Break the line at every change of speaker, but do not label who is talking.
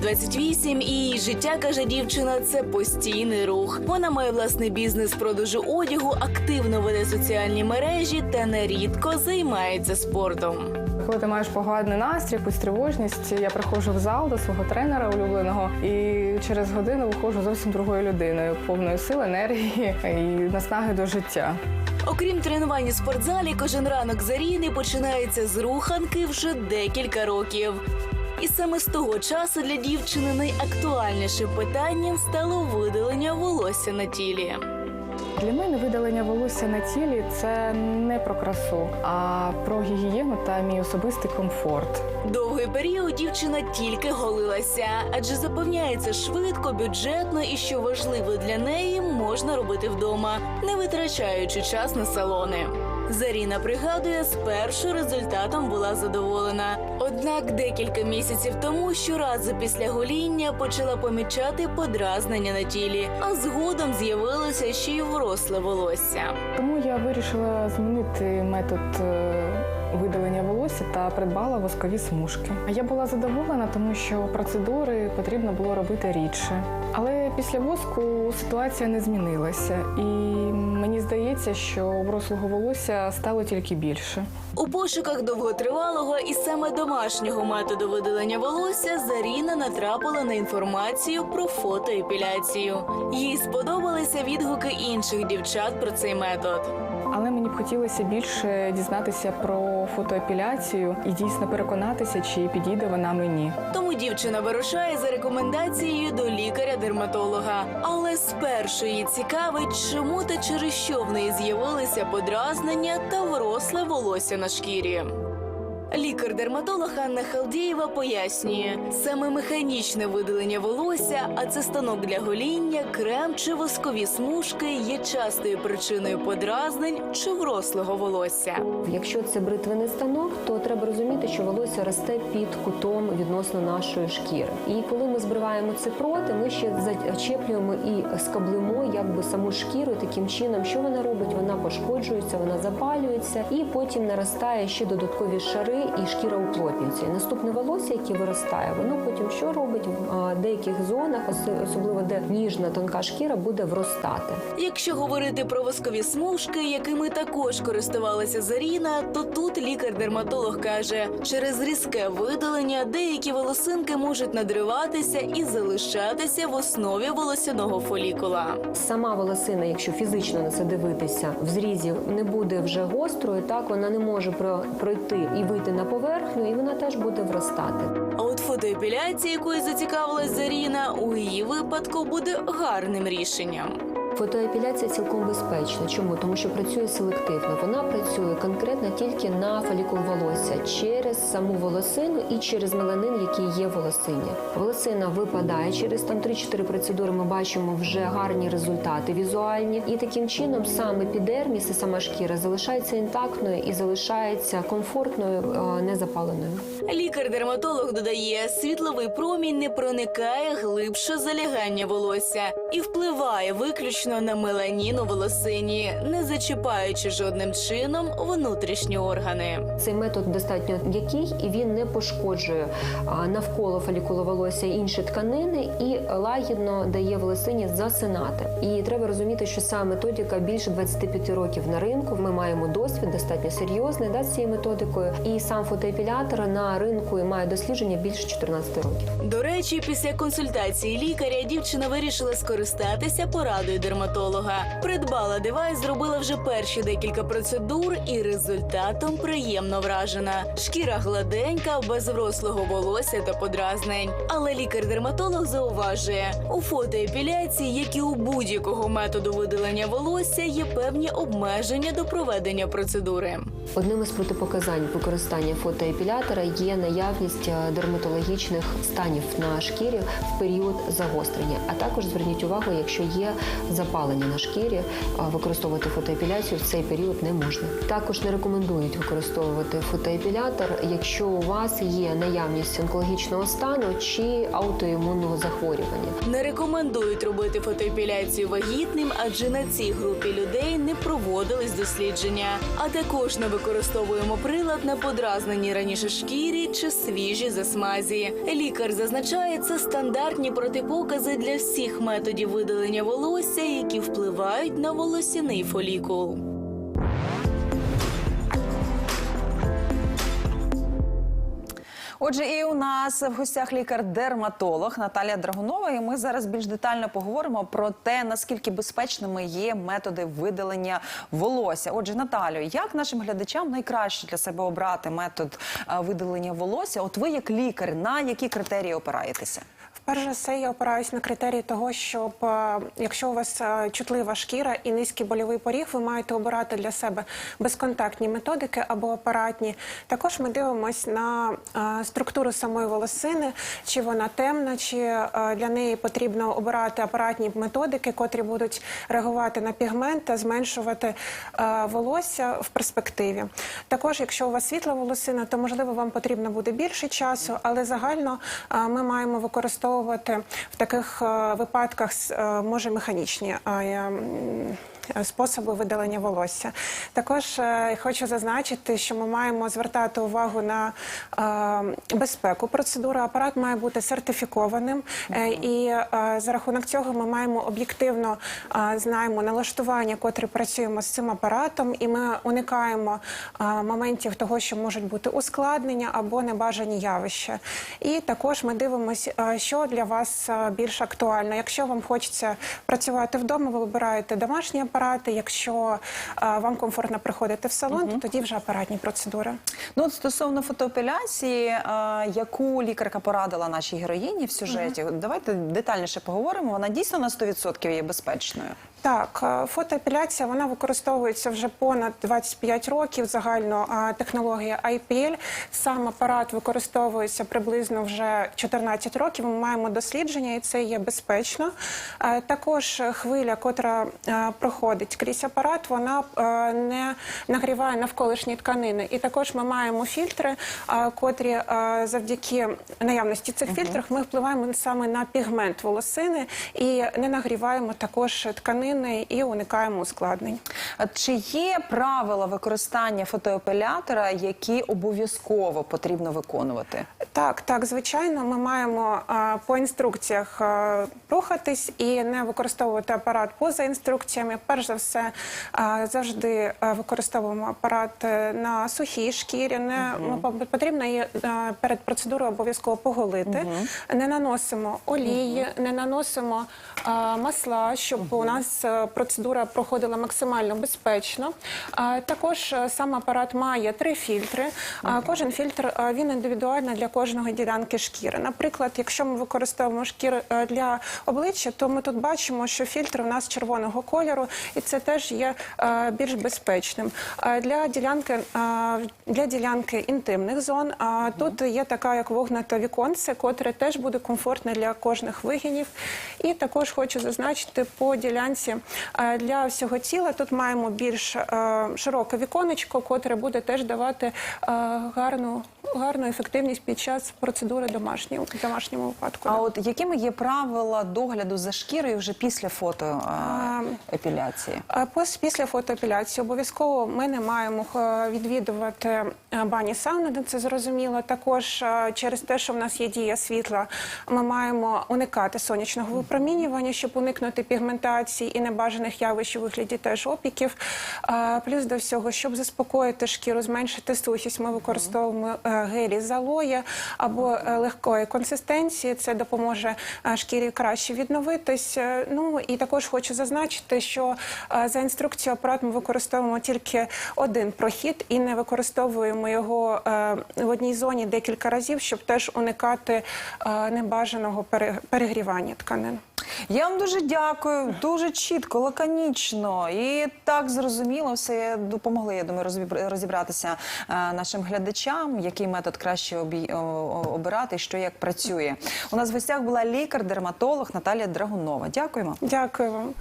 28 і її життя каже дівчина. Це постійний рух. Вона має власний бізнес продажу одягу, активно веде соціальні мережі та нерідко займається спортом.
Коли ти маєш поганий настрій, якусь тривожність, я приходжу в зал до свого тренера улюбленого і через годину виходжу зовсім другою людиною, повною сил, енергії і наснаги до життя.
Окрім тренувань у спортзалі, кожен ранок Заріни починається з руханки вже декілька років. І саме з того часу для дівчини найактуальнішим питанням стало видалення волосся на тілі.
Для мене видалення волосся на тілі це не про красу, а про гігієну та мій особистий комфорт.
Довгий період дівчина тільки голилася, адже запевняється швидко, бюджетно і що важливо для неї можна робити вдома, не витрачаючи час на салони. Заріна пригадує, спершу результатом була задоволена. Однак декілька місяців тому щоразу після гоління почала помічати подразнення на тілі, а згодом з'явилося ще й вросле волосся.
Тому я вирішила змінити метод е, видалення волосся та придбала воскові смужки. Я була задоволена, тому що процедури потрібно було робити рідше. Але після воску ситуація не змінилася, і мені здається, що врослого волосся стало тільки більше.
У пошуках довготривалого і саме домашнього методу видалення волосся Заріна натрапила на інформацію про фотоепіляцію. Їй сподобалися відгуки інших дівчат про цей метод.
Але мені б хотілося більше дізнатися про фотоепіляцію і дійсно переконатися, чи підійде вона мені.
Тому дівчина вирушає за рекомендацією до лікаря-дерматолога. Але спершу її цікавить, чому та через що в неї з'явилися подразнення та вросле волосся на шкірі. Лікар-дерматолог Анна Халдієва пояснює, саме механічне видалення волосся, а це станок для гоління, крем чи воскові смужки є частою причиною подразнень чи врослого волосся.
Якщо це бритвений станок, то треба розуміти, що волосся росте під кутом відносно нашої шкіри. І коли ми збриваємо це проти, ми ще зачеплюємо і скаблимо якби саму шкіру таким чином, що вона робить? Вона пошкоджується, вона запалюється, і потім наростає ще додаткові шари, і шкіра уплотнюється. І наступне волосся, яке виростає, воно потім що робить в деяких зонах, особливо де ніжна тонка шкіра, буде вростати.
Якщо говорити про воскові смужки, якими також користувалася Заріна, то тут лікар-дерматолог каже, через різке видалення деякі волосинки можуть надриватися і залишатися в основі волосяного фолікула.
Сама волосина, якщо фізично на це дивитися, в зрізі не буде вже гострою, так вона не може про- пройти і вийти на поверхню, і вона теж буде вростати.
А от фотоепіляція, якою зацікавилась Заріна, у її випадку буде гарним рішенням.
Фотоепіляція цілком безпечна. Чому? Тому що працює селективно. Вона працює конкретно тільки на фолікул волосся через саму волосину і через меланин, який є в волосині. Волосина випадає через там 3-4 процедури. Ми бачимо вже гарні результати візуальні, і таким чином сам епідерміс і сама шкіра залишається інтактною і залишається комфортною, е, незапаленою.
Лікар-дерматолог додає, світловий промінь не проникає глибше залягання волосся і впливає виключно на меланін у волосині, не зачіпаючи жодним чином внутрішні органи.
Цей метод достатньо м'який і він не пошкоджує навколо фолікулу волосся інші тканини і лагідно дає волосині засинати. І треба розуміти, що ця методика більше 25 років на ринку. Ми маємо досвід достатньо серйозний да, з цією методикою. І сам фотоепілятор на ринку має дослідження більше 14 років.
До речі, після консультації лікаря дівчина вирішила скористатися порадою дерматолога. Придбала девайс, зробила вже перші декілька процедур, і результатом приємно вражена. Шкіра гладенька, без врослого волосся та подразнень. Але лікар-дерматолог зауважує, у фотоепіляції, як і у будь-якого методу видалення волосся, є певні обмеження до проведення процедури.
Одним із протипоказань використання фотоепілятора є наявність е, дерматологічних станів на шкірі в період загострення. А також зверніть увагу, якщо є запалення на шкірі, використовувати фотоепіляцію в цей період не можна. Також не рекомендують використовувати фотоепілятор, якщо у вас є наявність онкологічного стану чи аутоімунного захворювання.
Не рекомендують робити фотоепіляцію вагітним, адже на цій групі людей не проводились дослідження. А також не використовуємо прилад на подразненій раніше шкірі чи свіжі засмазі. Лікар зазначає, це стандартні протипокази для всіх методів видалення волосся, які впливають на волосяний фолікул.
Отже, і у нас в гостях лікар-дерматолог Наталія Драгунова. І ми зараз більш детально поговоримо про те, наскільки безпечними є методи видалення волосся. Отже, Наталю, як нашим глядачам найкраще для себе обрати метод видалення волосся? От ви, як лікар, на які критерії опираєтеся?
Перш за все, я опираюсь на критерії того, щоб е, якщо у вас е, чутлива шкіра і низький больовий поріг, ви маєте обирати для себе безконтактні методики або апаратні. Також ми дивимося на е, структуру самої волосини, чи вона темна, чи для неї потрібно обирати апаратні методики, котрі будуть реагувати на пігмент та зменшувати волосся в перспективі. Також, якщо у вас світла волосина, то можливо вам потрібно буде більше часу, але загально ми маємо використовувати в таких е, випадках е, може механічні способи видалення волосся. Також е, хочу зазначити, що ми маємо звертати увагу на е, безпеку процедури. Апарат має бути сертифікованим, е, і е, за рахунок цього ми маємо об'єктивно е, знаємо налаштування, котрі працюємо з цим апаратом, і ми уникаємо е, моментів того, що можуть бути ускладнення або небажані явища. І також ми дивимося, е, що для вас е, більш актуально. Якщо вам хочеться працювати вдома, ви вибираєте домашні апарати. Якщо е, вам комфортно приходити в салон, то тоді вже апаратні процедури.
Ну, от стосовно фотоепіляції, яку лікарка порадила нашій героїні в сюжеті, давайте детальніше поговоримо. Вона дійсно на 100% є безпечною.
Так, е, фотоепіляція вона використовується вже понад 25 років. Загально технологія IPL. Сам апарат використовується приблизно вже 14 років. Ми маємо дослідження, і це є безпечно. Е, Також хвиля, котра е, проходить крізь апарат, вона не нагріває навколишні тканини. І також ми маємо фільтри, котрі завдяки наявності цих фільтрів ми впливаємо саме на пігмент волосини і не нагріваємо також тканини і уникаємо ускладнень.
А Чи є правила використання фотоепілятора, які обов'язково потрібно виконувати?
Так, так, звичайно, ми маємо по інструкціях рухатись і не використовувати апарат поза інструкціями. Перш за все, завжди використовуємо апарат е, на сухій шкірі. Не по- потрібно її перед процедурою обов'язково поголити. Не наносимо олії, не наносимо масла, щоб у нас е, процедура проходила максимально безпечно. Також е, сам апарат має три фільтри. Кожен фільтр а, він індивідуально для кожної ділянки шкіри. Наприклад, якщо ми використовуємо шкіру е, для обличчя, то ми тут бачимо, що фільтр у нас червоного кольору, і це теж є е, більш безпечним. Для ділянки е, для ділянки інтимних зон тут є така як вогнуте віконце, котре теж буде комфортне для кожних вигинів. І також хочу зазначити по ділянці е, для всього тіла. Тут маємо більш е, широке віконечко, котре буде теж давати е, гарну, гарну ефективність під час процедури домашньої в домашньому випадку.
А от якими є правила догляду за шкірою вже після фотоепіляції?
А Після фотоепіляції обов'язково ми не маємо е, відвідувати е, бані сауни, це зрозуміло. Також е, через те, що в нас є дія світла, ми маємо уникати сонячного випромінювання, щоб уникнути пігментації і небажаних явищ у вигляді теж опіків. Е, Плюс до всього, щоб заспокоїти шкіру, зменшити сухість, ми використовуємо е, гелі з алоє або е, легкої консистенції. Це допоможе е, шкірі краще відновитись. Е, Ну і також хочу зазначити, що за інструкцією апарат ми використовуємо тільки один прохід і не використовуємо його в одній зоні декілька разів, щоб теж уникати небажаного пере- перегрівання тканин.
Я вам дуже дякую, дуже чітко, лаконічно і так зрозуміло все допомогли. Я думаю, розібратися е, нашим глядачам, який метод краще обирати, що як працює. У нас в гостях була лікар-дерматолог Наталія Драгунова. Дякуємо.
Дякую вам.